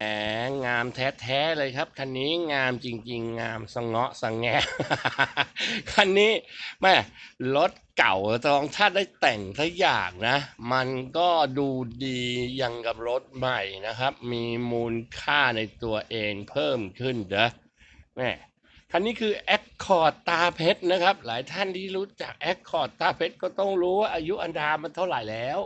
แหมงามแท้ๆเลยครับคันนี้งามจริง ๆ งามสะเงาะสะแงคันนี้แม่รถเก่าตองถ้าได้แต่งทุกอย่างนะ มันก็ดูดียังกับรถใหม่นะครับ มีมูลค่าในตัวเองเพิ่มขึ้นเด้อแม่คันนี้คือ Accord ตาเพชรนะครับ หลายท่านที่รู้จัก Accord ตาเพชรก็ต้องรู้ว่าอายุอันดามันเท่าไหร่แล้ว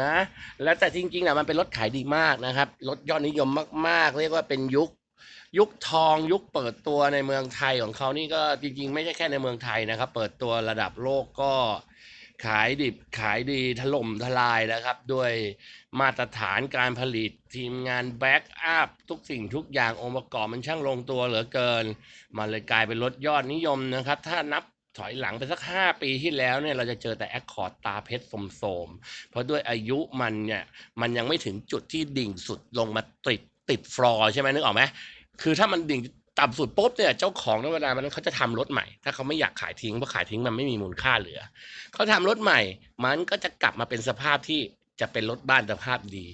นะ แล้วแต่จริงๆนะมันเป็นรถขายดีมากนะครับ รถยอดนิยมมากๆ เรียกว่าเป็นยุค ยุคทองยุคเปิดตัวในเมืองไทยของเขานี่ก็จริง ๆ ไม่ใช่แค่ในเมืองไทยนะครับ เปิดตัวระดับโลกก็ขายดิบขายดีถล่มทลายนะครับ ด้วยมาตรฐานการผลิตทีมงานแบ็กอัพทุกสิ่งทุกอย่างองค์ประกอบมันช่างลงตัวเหลือเกิน มันเลยกลายเป็นรถยอดนิยมนะครับ ถ้านับ ถอยหลังไปสักห้าปีที่แล้วเนี่ยเราจะเจอแต่แอคคอร์ดตาเพชรโสมๆ เพราะด้วยอายุมันเนี่ยมันยังไม่ถึงจุดที่ดิ่งสุดลงมาติดติดฟลอร์ใช่ไหมนึกออกไหมคือถ้ามันดิ่งต่ำสุดปุ๊บเนี่ยเจ้าของในเวลามันเขาจะทำรถใหม่ ถ้าเขาไม่อยากขายทิ้งเพราะขายทิ้งมันไม่มีมูลค่าเหลือ เขาทำรถใหม่ มันก็จะกลับมาเป็นสภาพที่จะเป็นรถบ้านสภาพดี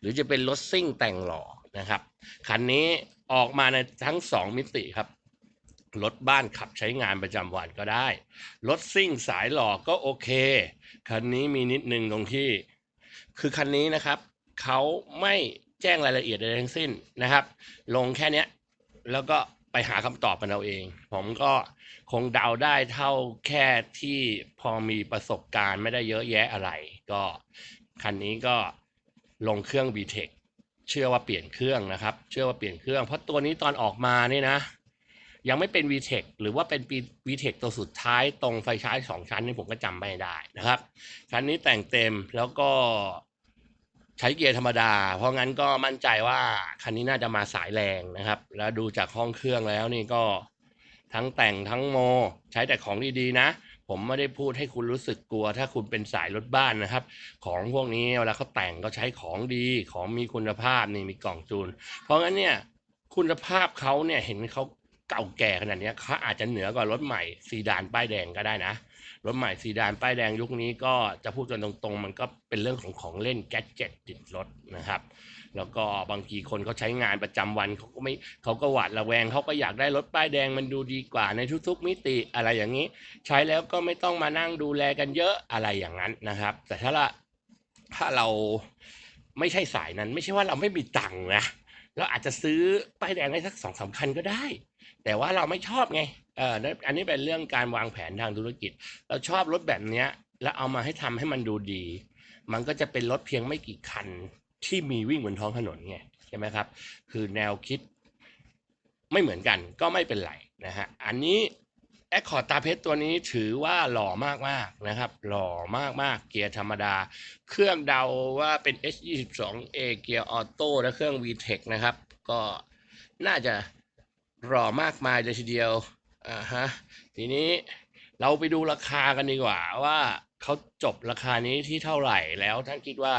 หรือจะเป็นรถซิ่งแต่งหล่อนะครับคันนี้ออกมาในทั้งสองมิติครับ รถบ้านขับใช้งานประจำวันก็ได้ รถซิ่งสายหล่อก็โอเค คันนี้มีนิดนึงตรงที่ คือคันนี้นะครับเขาไม่แจ้งรายละเอียดใดทั้งสิ้นนะครับ ลงแค่นี้แล้วก็ไปหาคำตอบกันเอาเอง ผมก็คงเดาได้เท่าแค่ที่พอมีประสบการณ์ไม่ได้เยอะแยะอะไร ก็คันนี้ก็ลงเครื่อง v t e c เชื่อว่าเปลี่ยนเครื่องนะครับ เชื่อว่าเปลี่ยนเครื่อง เพราะตัวนี้ตอนออกมานี่นะ ยังไม่เป็น v t e c หรือว่าเป็น v t e c ตัวสุดท้ายตรงไฟฉายสองชั้นนี่ผมก็จำไม่ได้นะครับคันนี้แต่งเต็มแล้วก็ใช้เกียร์ธรรมดา เพราะงั้นก็มั่นใจว่าคันนี้น่าจะมาสายแรงนะครับ แล้วดูจากห้องเครื่องแล้วนี่ก็ทั้งแต่งทั้งโม ใช้แต่ของดีๆนะ ผมไม่ได้พูดให้คุณรู้สึกกลัว ถ้าคุณเป็นสายรถบ้านนะครับ ของพวกนี้เวลาเขาแต่งก็ใช้ของดีของมีคุณภาพนี่มีกล่องจูน เพราะงั้นเนี่ยคุณภาพเขาเนี่ยเห็นเขา เก่าแก่ขนาดนี้เขาอาจจะเหนือกว่ารถใหม่ซีดานป้ายแดงก็ได้นะ รถใหม่ซีดานป้ายแดงยุคนี้ก็จะพูดกันตรงๆ มันก็เป็นเรื่องของของเล่นแกดเจ็ตติดรถนะครับ แล้วก็บางทีคนเขาใช้งานประจำวันเขาก็ไม่เขาก็หวาดระแวงเขาก็อยากได้รถป้ายแดงมันดูดีกว่าในทุกๆ มิติอะไรอย่างนี้ ใช้แล้วก็ไม่ต้องมานั่งดูแลกันเยอะอะไรอย่างนั้นนะครับ แต่ถ้าละถ้าเราไม่ใช่สายนั้น ไม่ใช่ว่าเราไม่มีตังค์นะเราอาจจะซื้อป้ายแดงได้สักสองสามคันก็ได้ แต่ว่าเราไม่ชอบไงเอออันนี้เป็นเรื่องการวางแผนทางธุรกิจ เราชอบรถแบบเนี้ย แล้วเอามาให้ทำให้มันดูดี มันก็จะเป็นรถเพียงไม่กี่คันที่มีวิ่งบนท้องถนนไงใช่ไหมครับ คือแนวคิดไม่เหมือนกันก็ไม่เป็นไรนะฮะอันนี้แอคคอร์ดตาเพชรตัวนี้ถือว่าหล่อมากๆนะครับ หล่อมากๆ เกียร์ธรรมดา เครื่องเดาว่าเป็น S22A เกียร์ออโต้และเครื่อง VTEC นะครับ ก็น่าจะ หล่อมากมายเลยทีเดียวอ่าฮะทีนี้เราไปดูราคากันดีกว่าว่าเขาจบราคานี้ที่เท่าไหร่แล้วท่านคิดว่า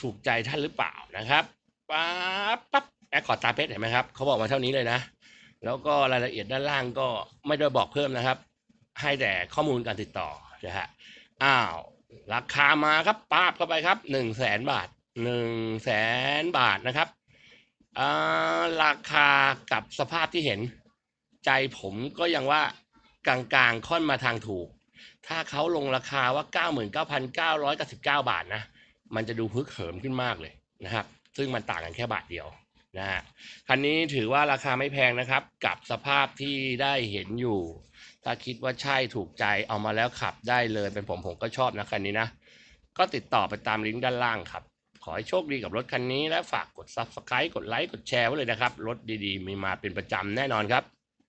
ถูกใจท่านหรือเปล่านะครับปั๊บปั๊บแอคคอร์ดตาเพชรเห็นไหมครับเขาบอกมาเท่านี้เลยนะ แล้วก็รายละเอียดด้านล่างก็ไม่ได้บอกเพิ่มนะครับ ให้แต่ข้อมูลการติดต่อนะฮะอ้าวราคามาครับปาบเข้าไปครับหนึ่งแสนบาทหนึ่งแสนบาทนะครับ ราคากับสภาพที่เห็น ใจผมก็ยังว่ากลางๆค่อนมาทางถูก ถ้าเขาลงราคาว่า 99,999 บาทนะ มันจะดูพึกเหิมขึ้นมากเลยนะครับ ซึ่งมันต่างกันแค่บาทเดียวนะฮะคันนี้ถือว่าราคาไม่แพงนะครับ กับสภาพที่ได้เห็นอยู่ ถ้าคิดว่าใช่ถูกใจเอามาแล้วขับได้เลยเป็นผมผมก็ชอบนะคันนี้นะ ก็ติดต่อไปตามลิงก์ด้านล่างครับ ขอให้โชคดีกับรถคันนี้และฝากกด Subscribe กดไลค์กดแชร์ไว้เลยนะครับ รถดีๆ มีมาเป็นประจำแน่นอนครับ